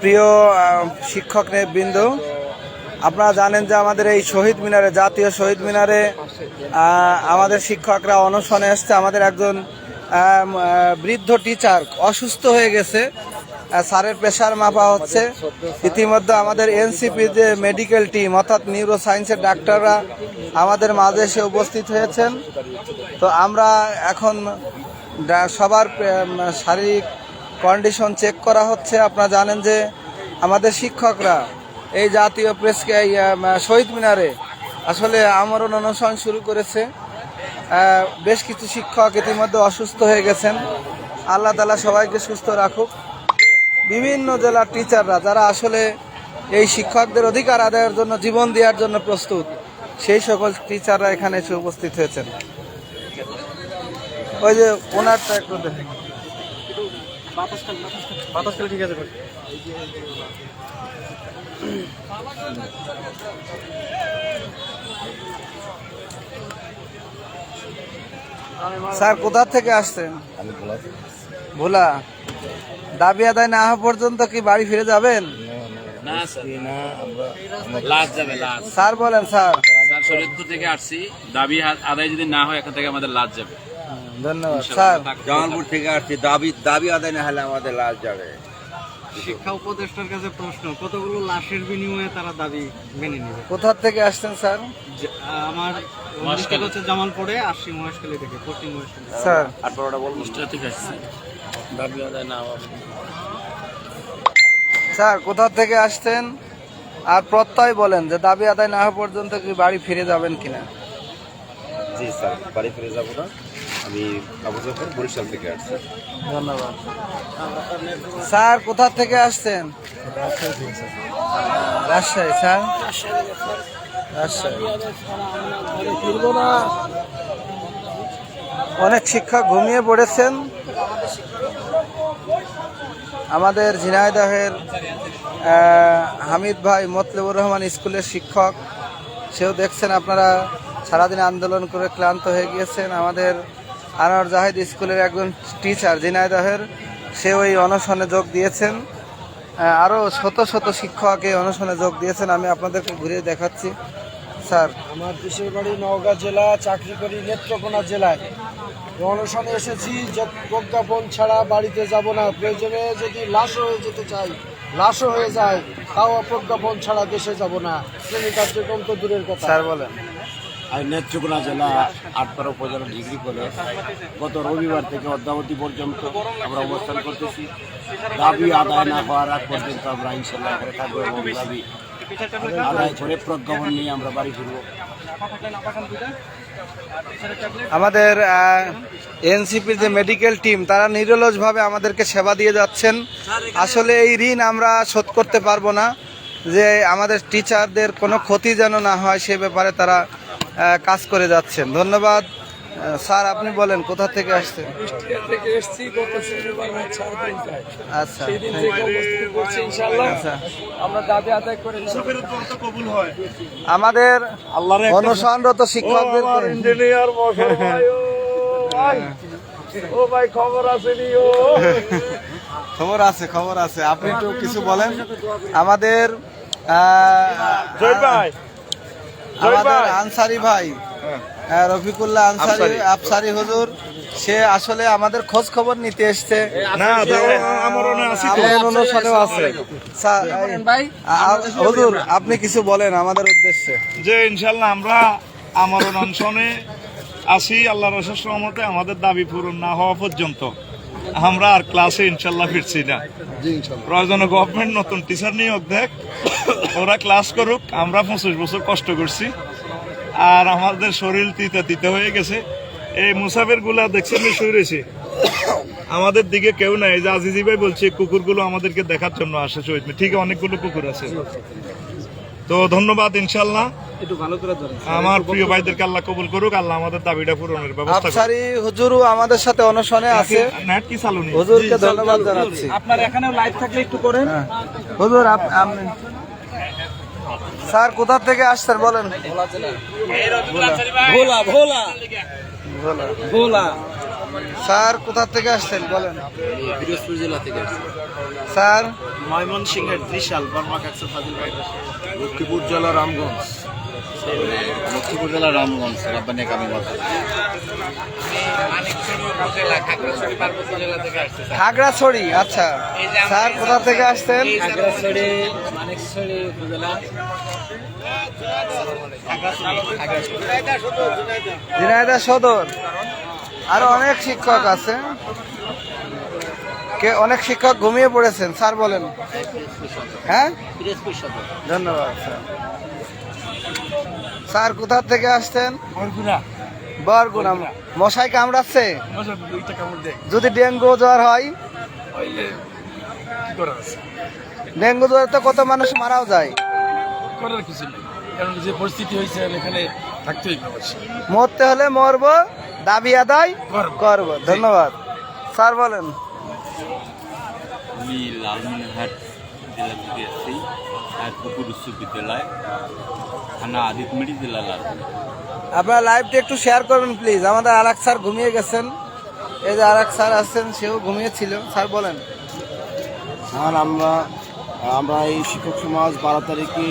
প্রিয় শিক্ষক বৃন্দ আপনারা জানেন যে আমাদের এই শহীদ মিনারে জাতীয় শহীদ মিনারে আমাদের শিক্ষকরা অনশনে এসছে। আমাদের একজন বৃদ্ধ টিচার অসুস্থ হয়ে গেছে। আহ, স্যারের প্রেশার মাপা হচ্ছে। ইতিমধ্যে আমাদের এনসিপি যে মেডিকেল টিম অর্থাৎ নিউরো সায়েন্সের ডাক্তাররা আমাদের মাঝে এসে উপস্থিত হয়েছেন। তো আমরা এখন সবার শারীরিক কন্ডিশন চেক করা হচ্ছে। আপনারা জানেন যে আমাদের শিক্ষকরা এই জাতীয় প্রেসকে শহীদ মিনারে আসলে আমরণ অনুষ্ঠান শুরু করেছে। বেশ কিছু শিক্ষক ইতিমধ্যে অসুস্থ হয়ে গেছেন। আল্লাহ তালা সবাইকে সুস্থ রাখুক। বিভিন্ন জেলার টিচাররা যারা আসলে এই শিক্ষকদের অধিকার আদায়ের জন্য, জীবন দেওয়ার জন্য প্রস্তুত, সেই সকল টিচাররা এখানে এসে উপস্থিত হয়েছেন। ওই যে ওনারটা একটু দেখেন। স্যার কোথা থেকে আসছেন? ভোলা। দাবি আদায় না হওয়া পর্যন্ত কি বাড়ি ফিরে যাবেন? স্যার। বলেন স্যার। স্যার শরীয়তপুর থেকে আসছি। দাবি আদায় যদি না হয় এখান থেকে আমাদের লাস্ট যাবে। ধন্যবাদ। স্যার। জামালপুর থেকে আসছি। দাবি দাবি আদায় না হলে আমাদের লাশ যাবে। শিক্ষা উপদেষ্টার কাছে প্রশ্ন কতগুলো লাশের বিনিময়ে তারা দাবি মেনে নেবে? কোথা থেকে আসছেন স্যার? আমার ডিস্ট্রিক্ট হচ্ছে জামালপুরে আসছি মহেশখালী থেকে পশ্চিম মহেশখালী। স্যার। কুষ্টিয়া থেকে আসছি। দাবি আদায় না স্যার কোথা থেকে আসছেন? আর প্রত্যয় বলেন যে দাবি আদায় না হওয়া পর্যন্ত কি বাড়ি ফিরে যাবেন কিনা? জি স্যার বাড়ি ফিরে যাব না। আমি আবু জাফর বরিশাল থেকে আসছি। ধন্যবাদ। স্যার, কোথা থেকে আসছেন? রাজশাহী, স্যার। রাজশাহী। অনেক শিক্ষক ঘুমিয়ে পড়েছেন। আমাদের ঝিনাইদহের হামিদ ভাই মতলবুর রহমান স্কুলের শিক্ষক। সেও দেখছেন আপনারা সারাদিন আন্দোলন করে ক্লান্ত হয়ে গিয়েছেন। আমাদের আনোয়ার জাহিদ স্কুলের একজন টিচার ঝিনাইদহের সে ওই অনশনে যোগ দিয়েছেন। আরও শত শত শিক্ষক এই অনশনে যোগ দিয়েছেন আমি আপনাদেরকে ঘুরিয়ে দেখাচ্ছি। স্যার। আমার দেশের বাড়ি নওগাঁ জেলা চাকরি করি নেত্রকোনা জেলায়। অনশনে এসেছি প্রজ্ঞাপন ছাড়া বাড়িতে যাব না। প্রয়োজনে যদি লাশও হয়ে যেতে চাই লাশও হয়ে যায় তাও প্রজ্ঞাপন ছাড়া দেশে যাব না। শ্রেণি কার্যক্রম তো দূরের কথা। স্যার বলেন। নেত্রকোনা জেলা আটপাড়া উপজেলা ডিগ্রি কলেজ গত রবিবার থেকে অদ্যাবধি পর্যন্ত আমরা অবস্থান করতেছি। দাবি আদায় না হওয়ার আগ পর্যন্ত আমরা ইনশাল্লাহ এখানে থাকব এবং দাবি আদায় করে প্রজ্ঞাপন নিয়ে আমরা বাড়ি ফিরবো। আমাদের এনসিপির যে মেডিকেল টিম, তারা নিরলসভাবে আমাদেরকে সেবা দিয়ে যাচ্ছেন। আসলে এই ঋণ আমরা শোধ করতে পারব না। যে আমাদের টিচারদের কোনো ক্ষতি যেন না হয়, সে ব্যাপারে তারা কাজ করে যাচ্ছেন। ধন্যবাদ। স্যার আপনি বলেন কোথা থেকে আসছেন? আচ্ছা আচ্ছা। আমাদের অনুসরণরত শিক্ষকদের ইঞ্জিনিয়ার ও ভাই। খবর ও। খবর আছে খবর আছে। আপনি একটু কিছু বলেন। আমাদের আহ, আমাদের আনসারি ভাই। রফিকুল্লাহ আনসারি আফসারি। হুজুর সে আসলে আমাদের খোঁজ খবর নিতে এসছে। হুজুর আপনি কিছু বলেন আমাদের উদ্দেশ্যে। যে ইনশাল্লাহ আমরা আমার অনশনে আসি আল্লাহ রসের সহমতে আমাদের দাবি পূরণ না হওয়া পর্যন্ত। আমরা আর ক্লাসে ইনশাল্লাহ ফিরছি না। প্রয়োজনে গভর্নমেন্ট নতুন টিচার নিয়োগ দেখ। ওরা ক্লাস করুক আমরা পঁচিশ বছর কষ্ট করছি। আর আমাদের শরীর তিতে তিতে হয়ে গেছে। এই মুসাফেরগুলা দেখছেন শুয়েছে আমাদের দিকে কেউ নাই। যে আজিজি ভাই বলছে কুকুরগুলো আমাদেরকে দেখার জন্য আসে শহীদ। ঠিক অনেকগুলো কুকুর আছে। তো ধন্যবাদ ইনশাল্লাহ। আমার প্রিয় ভাইদেরকে আল্লাহ কবুল করুক আল্লাহ আমাদের দাবিটা পূরণের ব্যবস্থা আফসারি হুজুরও আমাদের সাথে অনশনে আছে। নেট কি চালু নেই হুজুরকে ধন্যবাদ জানাচ্ছি। আপনার এখানেও লাইভ থাকলে একটু করেন। হ্যাঁ। হুজুর আপনি স্যার কোথা থেকে আসছেন? বলেন। ভোলা ভোলা। ভোলা। ভোলা। স্যার কোথা থেকে আসছেন? বলেন। পিরোজপুর জেলা থেকে স্যার। ময়মনসিংহের ত্রিশাল বর্মা কাকসা ফাজিল লক্ষ্মীপুর জেলা রামগঞ্জ লক্ষ্মীপুর জেলা রামগঞ্জ রাব্বানি কামি খাগড়াছড়ি আচ্ছা। স্যার কোথা থেকে আসছেন? খাগড়াছড়ি মানিকছড়ি উপজেলা। ঝিনাইদহ সদর। আরও অনেক শিক্ষক আছে। কে অনেক শিক্ষক ঘুমিয়ে পড়েছেন স্যার বলেন। হ্যাঁ? ধন্যবাদ স্যার। স্যার কোথা থেকে আসছেন? বরগুনা। মশাই কামড়াচ্ছে? যদি ডেঙ্গু জ্বর হয়? ডেঙ্গু জ্বর তো কত মানুষ মারাও যায়। করার কিছু নেই। কারণ যে পরিস্থিতি হয়েছে এখানে থাকতেই হবে মরতে হলে মরবো দাবি আদায় করব। ধন্যবাদ। স্যার বলেন। আমি লালমনিরহাট জেলা থেকে আসছি আর পুকুর উচ্চ বিদ্যালয়। থানা আদিত জেলা আপনার আপনারা লাইভটা একটু শেয়ার করবেন প্লিজ আমাদের আর স্যার ঘুমিয়ে গেছেন। এই যে আরেক স্যার আসছেন সেও ঘুমিয়েছিল। স্যার বলেন। স্যার আমরা আমরা এই শিক্ষক সমাজ বারো তারিখে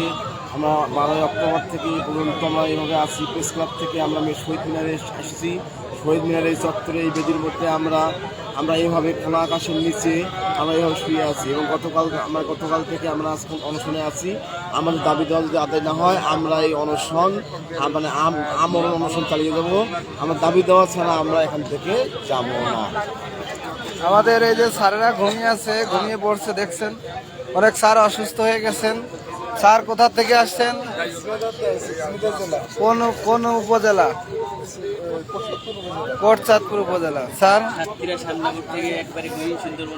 আমরা বারোই অক্টোবর থেকে পর্যন্ত আমরা এইভাবে আসি প্রেস ক্লাব থেকে আমরা আমি শহীদ মিনারে আসছি শহীদ মিনারের চত্বরে এই বেদির মধ্যে আমরা আমরা এইভাবে খোলা আকাশের নিচে আমরা এইভাবে শুয়ে আছি এবং গতকাল আমরা গতকাল থেকে আমরা আজকে অনশনে আছি। আমাদের দাবি দেওয়া যদি আদায় না হয় আমরা এই অনশন মানে আম- আমরণ অনশন চালিয়ে দেবো। আমার দাবি দেওয়া ছাড়া আমরা এখান থেকে যাব না। আমাদের এই যে স্যারেরা ঘুমিয়ে আছে ঘুমিয়ে পড়ছে দেখছেন। অনেক স্যার অসুস্থ হয়ে গেছেন। স্যার কোথা থেকে আসছেন? কোন কোন উপজেলা? কোটচাঁদপুর উপজেলা। স্যার? সুন্দরবন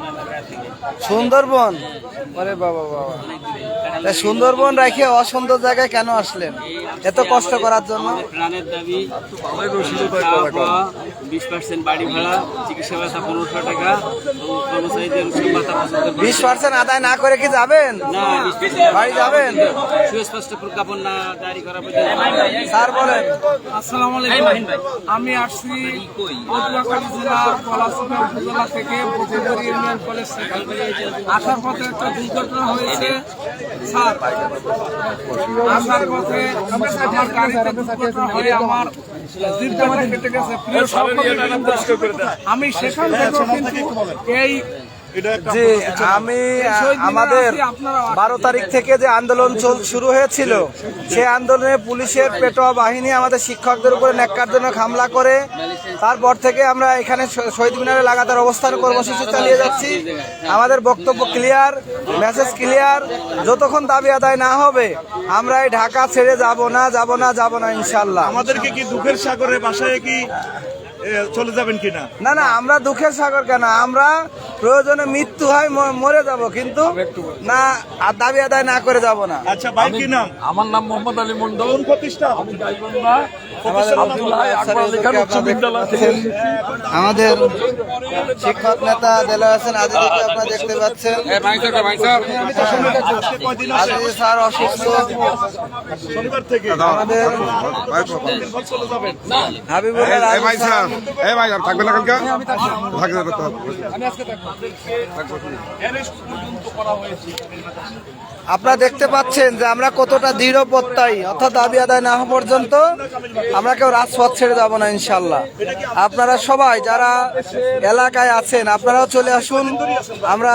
সুন্দরবন? আরে বাবা বাবা। সুন্দরবন রেখে অসুন্দর জায়গায় কেন আসলেন? এত কষ্ট করার জন্য? প্রাণের দাবি বিশ পার্সেন্ট বাড়ি ভাড়া চিকিৎসা ভাতা পনেরোশো টাকা কর্মচারীদের উৎসব ভাতা পঁচাত্তর বিশ পার্সেন্ট আদায় না করে কি যাবেন? না বাড়ি যাবেন? সুস্পষ্ট প্রজ্ঞাপন না জারি করা পর্যন্ত স্যার বলেন। আসসালামু আলাইকুম। আমি আসছি পটুয়াখালী জেলার পলাশপুর উপজেলা থেকে বকুলবাড়ি ইউনিয়ন কলেজ থেকে আসার পথে একটা দুর্ঘটনা হয়েছে। স্যার আসার পথে আমার গাড়িতে দুর্ঘটনা হয়ে আমার দীর্ঘটা কেটে গেছে। প্রিয় আমি সেখান থেকে কিন্তু এই জি আমি আমাদের বারো তারিখ থেকে যে আন্দোলন চল শুরু হয়েছিল সে আন্দোলনে পুলিশের পেটোয়া বাহিনী আমাদের শিক্ষকদের উপরে ন্যাক্কারজনক হামলা করে তারপর থেকে আমরা এখানে শহীদ মিনারে লাগাতার অবস্থান কর্মসূচি চালিয়ে যাচ্ছি। আমাদের বক্তব্য ক্লিয়ার মেসেজ ক্লিয়ার যতক্ষণ দাবি আদায় না হবে আমরা এই ঢাকা ছেড়ে যাব না যাব না যাব না ইনশাল্লাহ। আমাদেরকে কি দুঃখের সাগরে বাসায় কি চলে যাবেন কিনা? না না আমরা দুঃখের সাগর কেন? আমরা প্রয়োজনে মৃত্যু হয় মরে যাব কিন্তু না আর দাবি আদায় না করে যাব না। আচ্ছা ভাই কি নাম? আমার নাম মোহাম্মদ আলী মন্ডল গাইবান্ধা। আমাদের শিক্ষক নেতা দেলার হোসেন আজিজকে আপনারা দেখতে পাচ্ছেন। আজিজ স্যার অসুস্থ। আমাদের হাবিবুল্লাহ ভাই আর থাকবে না কালকে? থাকবে না আপনারা দেখতে পাচ্ছেন যে আমরা কতটা দৃঢ় প্রত্যয়ী। অর্থাৎ দাবি আদায় না হওয়া পর্যন্ত আমরা কেউ রাজপথ ছেড়ে যাব না ইনশাল্লাহ আপনারা সবাই যারা এলাকায় আছেন আপনারাও চলে আসুন। আমরা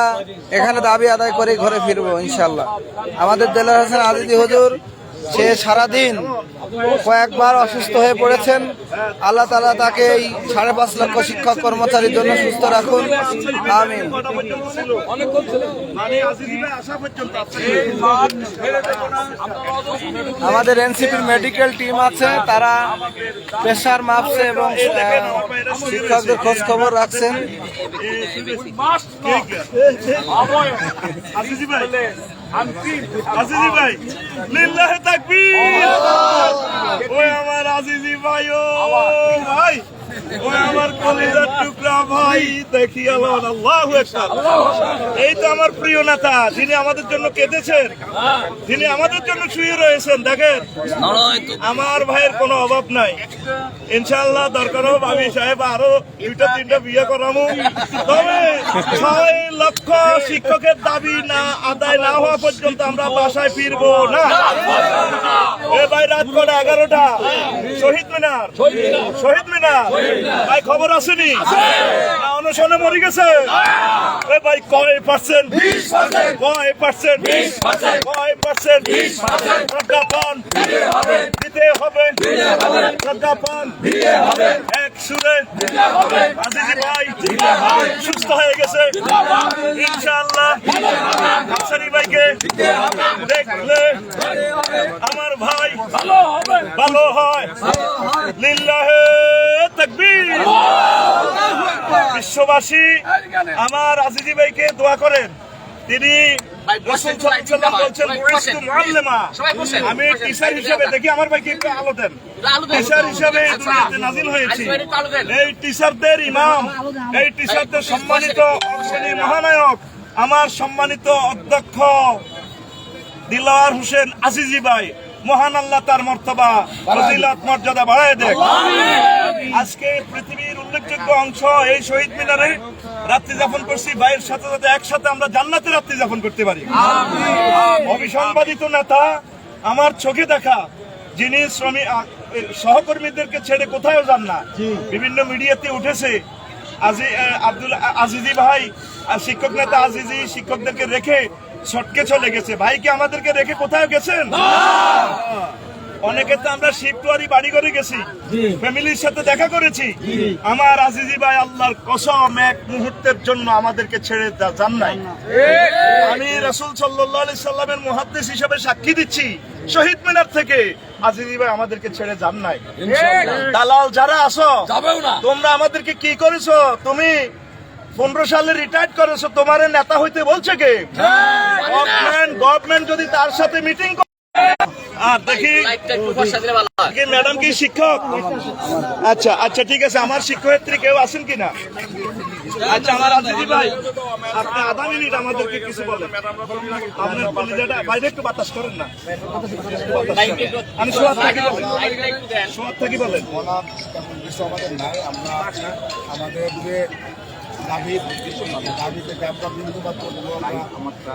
এখানে দাবি আদায় করে ঘরে ফিরবো ইনশাল্লাহ আমাদের দেলার হোসেন আজিজি হুজুর সে সারাদিন কয়েকবার অসুস্থ হয়ে পড়েছেন। আল্লাহ তালা তাকে এই সাড়ে পাঁচ লক্ষ শিক্ষক কর্মচারীর জন্য সুস্থ রাখুন। আমিন। কটা পর্যন্ত ছিল মানে আজিজি ভাই আসা পর্যন্ত আছে আমাদের এনসিপির মেডিকেল টিম আছে তারা প্রেশার মাপছে এবং শিক্ষকদের খোঁজ খবর রাখছেন। আজিজি ভাই লিল্লাহে তাকবীর। ওই আমার আজিজি ভাই ও। ভাই আমার ভাইয়ের অভাব নাই। ইনশাআল্লাহ, দরকার হোক, আমি সাহেব আরও দুইটা, তিনটা বিয়ে করামু তবে ছয় লক্ষ শিক্ষকের দাবি না, আদায় না হওয়া পর্যন্ত আমরা বাসায় ফিরবো না। এ ভাই, রাত এগারোটা। শহীদ মিনার। শহীদ মিনার। ভাই, খবর আসেনি? অনশনে মরে গেছে? ভাই, কয় পার্সেন্ট কয় পার্সেন্ট কয় পার্সেন্ট প্রজ্ঞাপন দিতে হবে। প্রজ্ঞাপন এক সুরে সুস্থ হয়ে গেছে। ইনশাআল্লাহ আফসারি ভাইকে দেখলে আমার ভাই ভালো হয়। লিল্লাহে তাকবীর। বিশ্ববাসী, আমার আজিজি ভাইকে দোয়া করেন। তিনি। আমি টিচার হিসেবে দেখি আমার ভাইকে একটু আলো দেন। টিচার হিসেবে নাজিল হয়েছি। এই টিচারদের ইমাম এই টিচারদের সম্মানিত মহানায়ক আমার সম্মানিত অধ্যক্ষ দিলওয়ার হোসেন আজিজি ভাই মহান আল্লাহ তার মর্তবা ফজিলত মর্যাদা বাড়ায় দেখ আজকে পৃথিবীর উল্লেখযোগ্য অংশ এই শহীদ মিনারে রাত্রি যাপন করছি। ভাইয়ের সাথে সাথে একসাথে আমরা জান্নাতে রাত্রি যাপন করতে পারি। অবিসংবাদিত নেতা আমার চোখে দেখা যিনি শ্রমিক সহকর্মীদেরকে ছেড়ে কোথাও যান না। বিভিন্ন মিডিয়াতে উঠেছে আব্দুল আজিজি ভাই আর শিক্ষক নেতা আজিজি শিক্ষকদেরকে রেখে ছটকে চলে গেছে। ভাই কি আমাদেরকে রেখে কোথাও গেছেন? অনেকে তো আমরা শিবটুয়ারি বাড়ি করে গেছি। ফ্যামিলির সাথে দেখা করেছি। আমার আজিজি ভাই আল্লাহর কসম এক মুহূর্তের জন্য আমাদেরকে ছেড়ে যান নাই। আমি রাসূল সাল্লাল্লাহু আলাইহি সাল্লামের মুহাদ্দিস হিসেবে সাক্ষী দিচ্ছি শহীদ মিনার থেকে। আজিজি ভাই আমাদেরকে ছেড়ে যান নাই। দালাল যারা আসো তোমরা আমাদেরকে কি করেছ? তুমি পনেরো সালে রিটায়ার করেছ তোমার নেতা হইতে বলছে কে? গভর্নমেন্ট গভর্নমেন্ট যদি তার সাথে মিটিং ম্যাডাম কি শিক্ষক? আচ্ছা আচ্ছা ঠিক আছে। আমার শিক্ষয়িত্রী কেউ আছেন কিনা আচ্ছা আমার আজিজি ভাই, আপনি আধা মিনিট আমাদেরকে কিছু বলেন। আপনার কলিজাটা বাইরে একটু বাতাস করেন না। আমি সোয়াদ থাকি সোয়াদ থাকি বলেন। আমাদের যে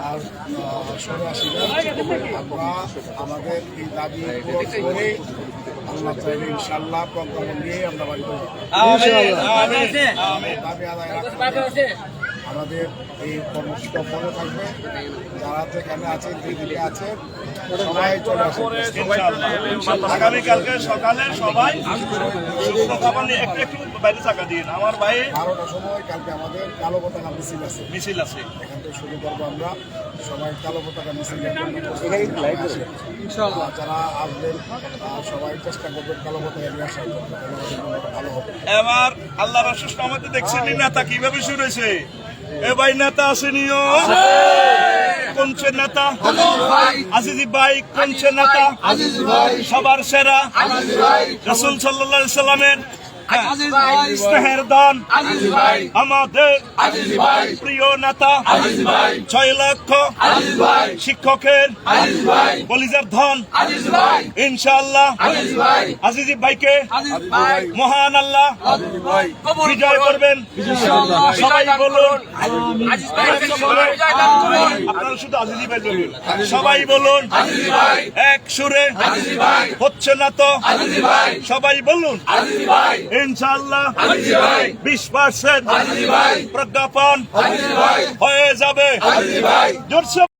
আর সরে আমরা আমাদের এই দাবি করে চাইলে ইনশাল্লাহ নিয়ে আমরা বাড়ি করব আমিন আমিন আমিন দাবি আদায় রাখতে আমাদের এই কর্মসূচিটা থাকবে। যারা যেখানে আছেন যেদিকে আছেন সবাই চলে আসেন। আগামীকালকে সকালে সবাই একটু বাইরে চাকা দিন আমার ভাই বারোটার সময় কালকে আমাদের কালো পতাকা মিছিল আছে। মিছিল আছে। এখান থেকে শুরু করব আমরা। সবাই কালো পতাকা মিছিলের জন্য যারা আসবেন সবাই চেষ্টা করবেন কালো পতাকা নিয়ে আসার ভালো হবে। এবার আল্লাহ রসুল আমাদের দেখছেন নি নেতা কীভাবে শুরু হয়েছে? এ ভাই নেতা আসেনিও কোনছে নেতা? আজিজি ভাই কোনছে নেতা? সবার সেরা। রসুল সাল্লাহ সাল্লামের স্নেহের দান আমাদের প্রিয় নেতা ছয় লক্ষ শিক্ষকের বলিজার ধন ইনশাআল্লাহ আজিজি ভাইকে মহান আল্লাহ বিজয় করবেন সবাই বলুন আপনারা শুধু আজিজি ভাই বলুন সবাই বলুন এক সুরে হচ্ছে না তো সবাই বলুন ইনশাআল্লাহ। বিশ পার্সেন্ট প্রজ্ঞাপন হয়ে যাবে।